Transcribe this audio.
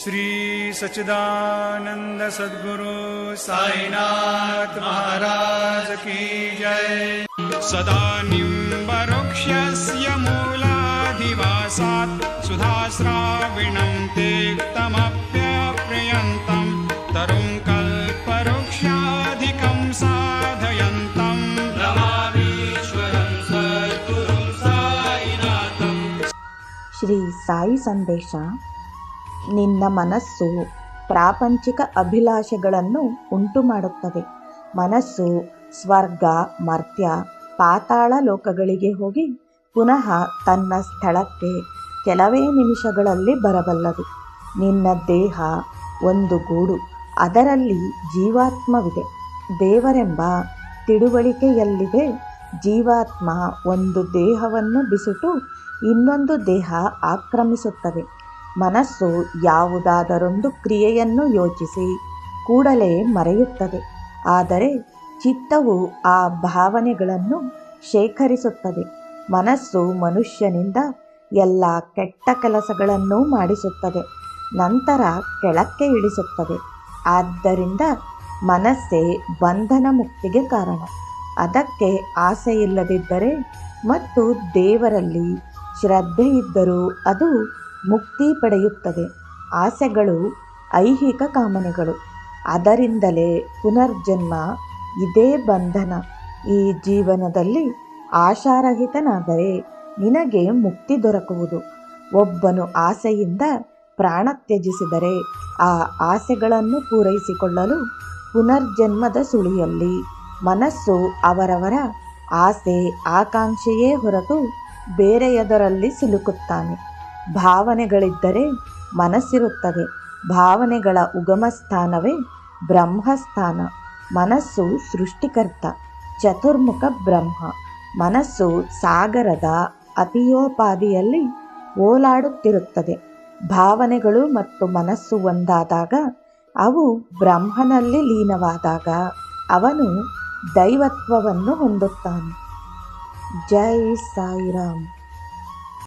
श्री सचिदानंद सद्गुरु साईनाथ महाराज की जय। सदा निम्बरुक्षस्य मूलाधिवासात् सुधास्राविणं तेक्तमप्यप्रयन्तं तरुं कल्पवृक्षाधिकं साधयन्तम् रमामीश्वरं सद्गुरुं श्री साई संदेशा ನಿನ್ನ ಮನಸ್ಸು ಪ್ರಾಪಂಚಿಕ ಅಭಿಲಾಷೆಗಳನ್ನು ಉಂಟು ಮಾಡುತ್ತದೆ ಮನಸ್ಸು, ಸ್ವರ್ಗ, ಮರ್ತ್ಯ, ಪಾತಾಳ ಲೋಕಗಳಿಗೆ ಹೋಗಿ ಪುನಃ ತನ್ನ ಸ್ಥಳಕ್ಕೆ ಕೆಲವೇ ನಿಮಿಷಗಳಲ್ಲಿ ಬರಬಲ್ಲದು. ನಿನ್ನ ದೇಹ ಒಂದು ಗೂಡು, ಅದರಲ್ಲಿ ಜೀವಾತ್ಮವಿದೆ. ದೇವರೆಂಬ ತಿಳುವಳಿಕೆಯಲ್ಲಿದೆ. ಜೀವಾತ್ಮ ಒಂದು ದೇಹವನ್ನು ಬಿಸುಟು ಇನ್ನೊಂದು ದೇಹ ಆಕ್ರಮಿಸುತ್ತದೆ ಮನಸ್ಸು ಯಾವುದಾದರೊಂದು ಕ್ರಿಯೆಯನ್ನು ಯೋಚಿಸಿ ಕೂಡಲೇ ಮರೆಯುತ್ತದೆ. ಆದರೆ ಚಿತ್ತವು ಆ ಭಾವನೆಗಳನ್ನು ಶೇಖರಿಸುತ್ತದೆ. ಮನಸ್ಸು ಮನುಷ್ಯನಿಂದ ಎಲ್ಲ ಕೆಟ್ಟ ಕೆಲಸಗಳನ್ನು ಮಾಡಿಸುತ್ತದೆ. ನಂತರ ಕೆಳಕ್ಕೆ ಇಳಿಸುತ್ತದೆ. ಆದ್ದರಿಂದ ಮನಸ್ಸೇ ಬಂಧನ ಮುಕ್ತಿಗೆ ಕಾರಣ. ಅದಕ್ಕೆ ಆಸೆ ಇಲ್ಲದಿದ್ದರೆ ಮತ್ತು ದೇವರಲ್ಲಿ ಶ್ರದ್ಧೆಯಿದ್ದರೂ ಅದು ಮುಕ್ತಿ ಪಡೆಯುತ್ತದೆ. ಆಸೆಗಳು ಐಹಿಕ ಕಾಮನೆಗಳು. ಅದರಿಂದಲೇ ಪುನರ್ಜನ್ಮ, ಇದೇ ಬಂಧನ. ಈ ಜೀವನದಲ್ಲಿ ಆಶಾರಹಿತನಾದರೆ ನಿನಗೆ ಮುಕ್ತಿ ದೊರಕುವುದು. ಒಬ್ಬನು ಆಸೆಯಿಂದ ಪ್ರಾಣ ತ್ಯಜಿಸಿದರೆ ಆ ಆಸೆಗಳನ್ನು ಪೂರೈಸಿಕೊಳ್ಳಲು ಪುನರ್ಜನ್ಮದ ಸುಳಿಯಲ್ಲಿ ಮನಸ್ಸು ಅವರವರ ಆಸೆ ಆಕಾಂಕ್ಷೆಯೇ ಹೊರತು ಬೇರೆಯದರಲ್ಲಿ ಸಿಲುಕುತ್ತಾನೆ. ಭಾವನೆಗಳಿದ್ದರೆ ಮನಸ್ಸಿರುತ್ತದೆ. ಭಾವನೆಗಳ ಉಗಮ ಸ್ಥಾನವೇ ಬ್ರಹ್ಮಸ್ಥಾನ. ಮನಸ್ಸು ಸೃಷ್ಟಿಕರ್ತ, ಚತುರ್ಮುಖ ಬ್ರಹ್ಮ. ಮನಸ್ಸು ಸಾಗರದ ಅತಿಯೋಪಾದಿಯಲ್ಲಿ ಓಲಾಡುತ್ತಿರುತ್ತದೆ. ಭಾವನೆಗಳು ಮತ್ತು ಮನಸ್ಸು ಒಂದಾದಾಗ ಅವು ಬ್ರಹ್ಮನಲ್ಲಿ ಲೀನವಾದಾಗ ಅವನು ದೈವತ್ವವನ್ನು ಹೊಂದುತ್ತಾನೆ. ಜೈ ಸಾಯಿರಾಮ್.